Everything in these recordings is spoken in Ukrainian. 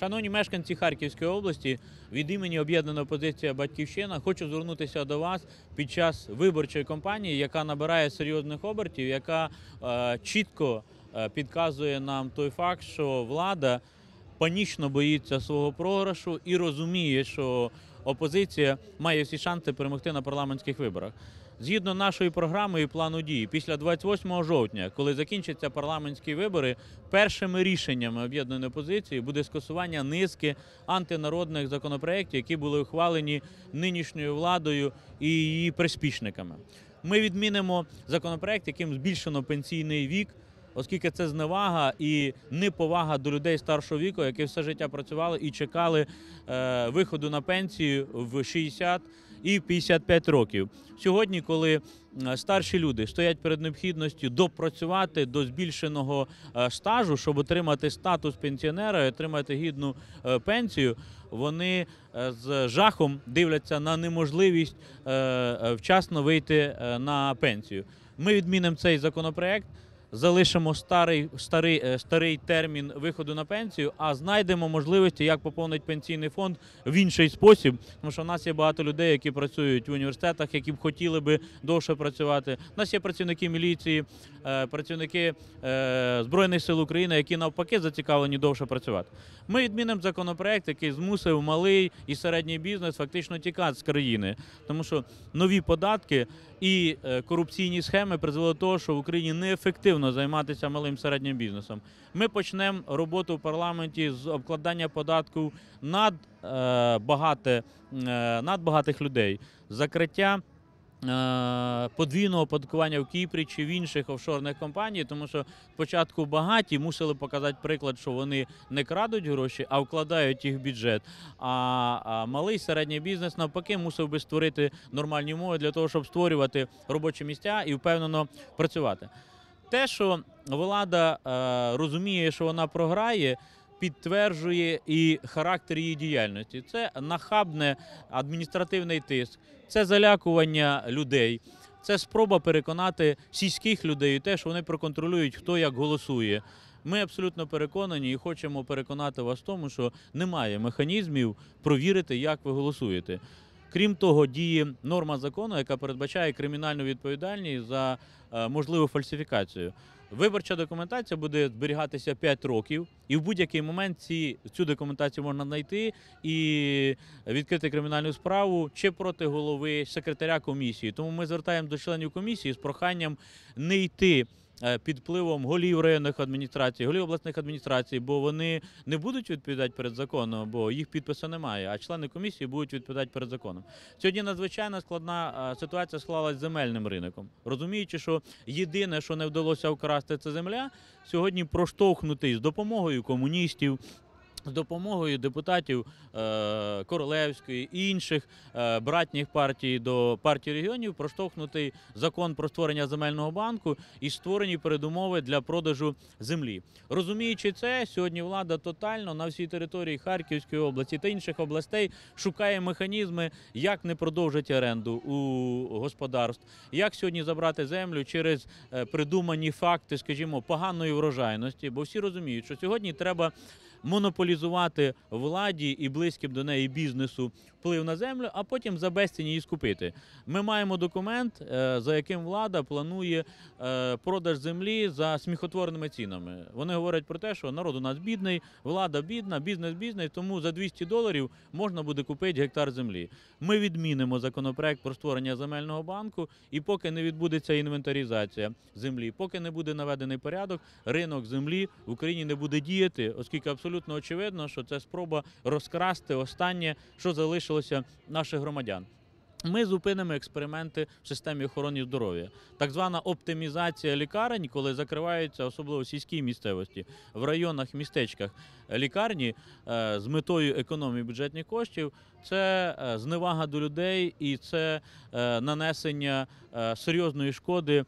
Шановні мешканці Харківської області, від імені об'єднаної опозиція Батьківщина хочу звернутися до вас під час виборчої кампанії, яка набирає серйозних обертів, яка е, чітко е, підказує нам той факт, що влада панічно боїться свого програшу і розуміє, що опозиція має всі шанси перемогти на парламентських виборах. Згідно нашої програми і плану дій, після 28 жовтня, коли закінчаться парламентські вибори, першими рішеннями об'єднаної опозиції буде скасування низки антинародних законопроєктів, які були ухвалені нинішньою владою і її приспішниками. Ми відмінимо законопроект, яким збільшено пенсійний вік оскільки це зневага і неповага до людей старшого віку, які все життя працювали і чекали е, виходу на пенсію в 60 і 55 років. Сьогодні, коли е, старші люди стоять перед необхідністю допрацювати до збільшеного е, стажу, щоб отримати статус пенсіонера і отримати гідну е, пенсію, вони з жахом дивляться на неможливість вчасно вийти на пенсію. Ми відмінимо цей законопроект залишимо старий, старий, е, старий термін виходу на пенсію, а знайдемо можливості, як поповнити пенсійний фонд в інший спосіб. Тому що в нас є багато людей, які працюють в університетах, які б хотіли би довше працювати. У нас є працівники міліції, е, працівники е, Збройних сил України, які навпаки зацікавлені довше працювати. Ми відмінимо законопроект, який змусив малий і середній бізнес фактично тікати з країни, тому що нові податки і корупційні схеми призвели до того, що в Україні неефективно займатися малим середнім бізнесом. Ми почнемо роботу в парламенті з обкладання податків над е, багате, е, над багатих людей, закриття. е, Подвійного оподаткування в Кіпрі чи в інших офшорних компаній, тому що спочатку багаті мусили показати приклад, що вони не крадуть гроші, а вкладають їх в бюджет. А малий середній бізнес навпаки мусив би створити нормальні умови для того, щоб створювати робочі місця і впевнено працювати. Те, що влада е, розуміє, що вона програє, підтверджує і характер її діяльності. Це нахабне адміністративний тиск, це залякування людей. Це спроба переконати сільських людей, те, що вони проконтролюють, хто як голосує. Ми абсолютно переконані і хочемо переконати вас в тому, що немає механізмів провірити, як ви голосуєте. Крім того, діє норма закону, яка передбачає кримінальну відповідальність за е, можливу фальсифікацію. Виборча документація буде зберігатися 5 років, і в будь-який момент ці, цю документацію можна знайти і відкрити кримінальну справу чи проти голови секретаря комісії. Тому ми звертаємо до членів комісії з проханням не йти. Е, Під впливом голів районних адміністрацій, голів обласних адміністрацій, бо вони не будуть відповідати перед законом, бо їх підпису немає. А члени комісії будуть відповідати перед законом. Сьогодні надзвичайно складна е, ситуація склалась з земельним ринком. Розуміючи, що єдине, що не вдалося вкрасти, це земля. Сьогодні проштовхнутий з допомогою комуністів. З допомогою депутатів е, Королевської і інших е, братніх партій до партії регіонів проштовхнутий закон про створення земельного банку і створені передумови для продажу землі. Розуміючи це, сьогодні влада тотально на всій території Харківської області та інших областей шукає механізми, як не продовжити оренду у господарств, як сьогодні забрати землю через е, придумані факти, скажімо, поганої врожайності, бо всі розуміють, що сьогодні треба монополізувати владі і близьким до неї бізнесу вплив на землю, а потім за безцінь її скупити. Ми маємо документ, е, за яким влада планує е, продаж землі за сміхотворними цінами. Вони говорять про те, що народ у нас бідний, влада бідна, бізнес бідний, тому за 200 доларів можна буде купити гектар землі. Ми відмінимо законопроект про створення земельного банку, і поки не відбудеться інвентаризація землі, поки не буде наведений порядок, ринок землі в Україні не буде діяти, оскільки абсолютно очевидно, що це спроба розкрасти останнє, що залишилося наших громадян. Ми зупинимо експерименти в системі охорони здоров'я. Так звана оптимізація лікарень, коли закриваються, особливо сільській місцевості, в районах, містечках лікарні е, з метою економії бюджетних коштів, це е, зневага до людей і це е, нанесення серйозної шкоди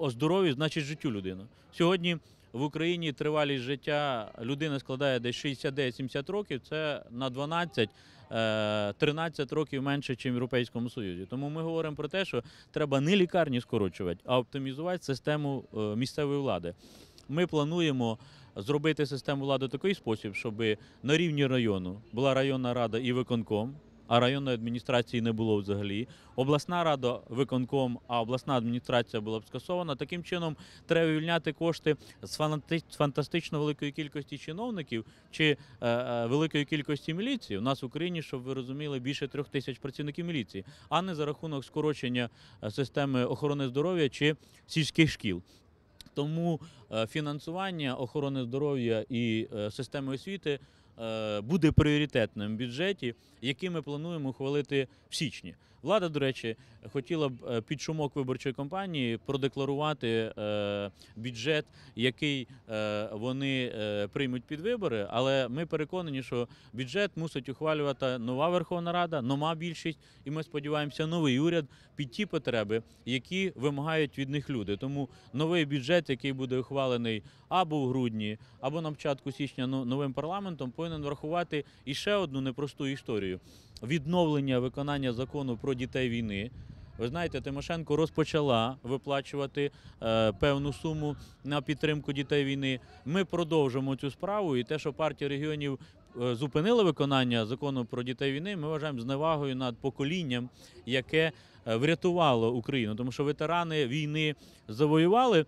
здоров'ю, значить життю людини. Сьогодні в Україні тривалість життя людини складає десь 69-70 років. Це на 12 е, 13 років менше, ніж в Європейському Союзі. Тому ми говоримо про те, що треба не лікарні скорочувати, а оптимізувати систему е, місцевої влади. Ми плануємо зробити систему влади в такий спосіб, щоб на рівні району була районна рада і виконком. А районної адміністрації не було взагалі. Обласна рада виконком, а обласна адміністрація була б скасована. Таким чином треба вивільняти кошти з фантастично великої кількості чиновників чи е, е, великої кількості міліції. У нас в Україні, щоб ви розуміли, більше трьох тисяч працівників міліції, а не за рахунок скорочення е, системи охорони здоров'я чи сільських шкіл. Тому фінансування охорони здоров'я і системи освіти буде пріоритетним в бюджеті, який ми плануємо ухвалити в січні. Влада, до речі, хотіла б е, під шумок виборчої кампанії продекларувати е, бюджет, який е, вони приймуть під вибори. Але ми переконані, що бюджет мусить ухвалювати нова Верховна Рада, нова більшість, і ми сподіваємося, новий уряд під ті потреби, які вимагають від них люди. Тому новий бюджет, який буде ухвалений або в грудні, або на початку січня ну, новим парламентом, повинен врахувати і ще одну непросту історію: відновлення виконання закону про дітей війни. Ви знаєте, Тимошенко розпочала виплачувати е, певну суму на підтримку дітей війни. Ми продовжимо цю справу, і те, що партія регіонів е, зупинила виконання закону про дітей війни, ми вважаємо зневагою над поколінням, яке е, врятувало Україну, тому що ветерани війни завоювали.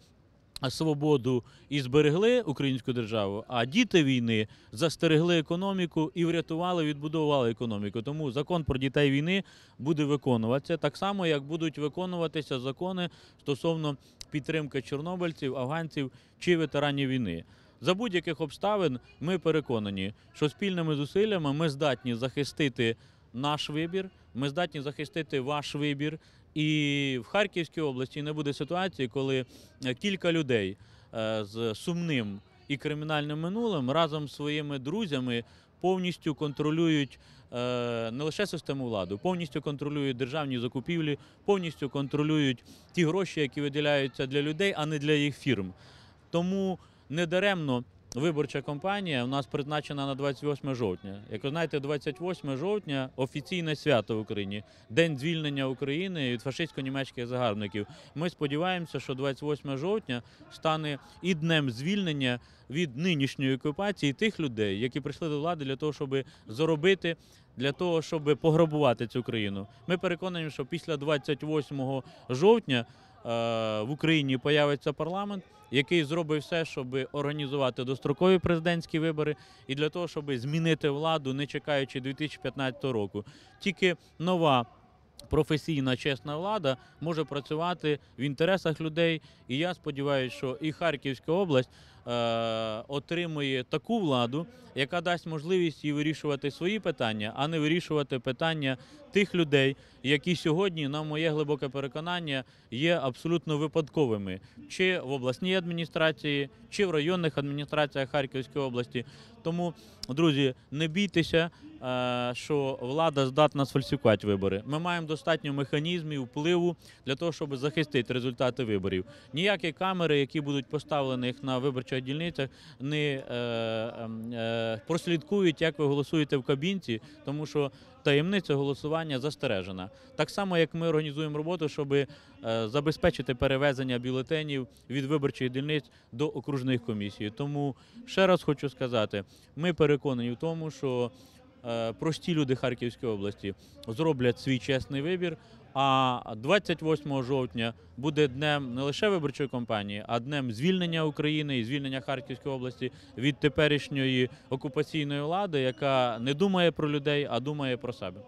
Свободу і зберегли українську державу, а діти війни застерегли економіку і врятували, відбудували економіку. Тому закон про дітей війни буде виконуватися так само, як будуть виконуватися закони стосовно підтримки чорнобильців, афганців чи ветеранів війни. За будь-яких обставин ми переконані, що спільними зусиллями ми здатні захистити наш вибір, ми здатні захистити ваш вибір. І в Харківській області не буде ситуації, коли е, кілька людей е, з сумним і кримінальним минулим разом з своїми друзями повністю контролюють е, не лише систему влади, повністю контролюють державні закупівлі, повністю контролюють ті гроші, які виділяються для людей, а не для їх фірм. Тому недаремно виборча кампанія у нас призначена на 28 жовтня. Як ви знаєте, 28 жовтня офіційне свято в Україні, день звільнення України від фашистсько-німецьких загарбників. Ми сподіваємося, що 28 жовтня стане і днем звільнення від нинішньої окупації тих людей, які прийшли до влади для того, щоб заробити. Для того щоб пограбувати цю країну, ми переконані, що після 28 жовтня в Україні появиться парламент, який зробить все, щоб організувати дострокові президентські вибори, і для того, щоб змінити владу, не чекаючи 2015 року. Тільки нова. Професійна чесна влада може працювати в інтересах людей, і я сподіваюся, що і Харківська область е, отримує таку владу, яка дасть можливість їй вирішувати свої питання, а не вирішувати питання тих людей, які сьогодні, на моє глибоке переконання, є абсолютно випадковими, чи в обласній адміністрації, чи в районних адміністраціях Харківської області. Тому, друзі, не бійтеся, що влада здатна сфальсифікувати вибори. Ми маємо достатньо механізмів впливу для того, щоб захистити результати виборів. Ніякі камери, які будуть поставлені на виборчих дільницях, не е, ем, е, прослідкують, як ви голосуєте в кабінці, тому що таємниця голосування застережена. Так само, як ми організуємо роботу, щоб е, забезпечити перевезення бюлетенів від виборчих дільниць до окружних комісій. Тому ще раз хочу сказати, ми переконані в тому, що е, прості люди Харківської області зроблять свій чесний вибір. А 28 жовтня буде днем не лише виборчої кампанії, а днем звільнення України і звільнення Харківської області від теперішньої окупаційної влади, яка не думає про людей, а думає про себе.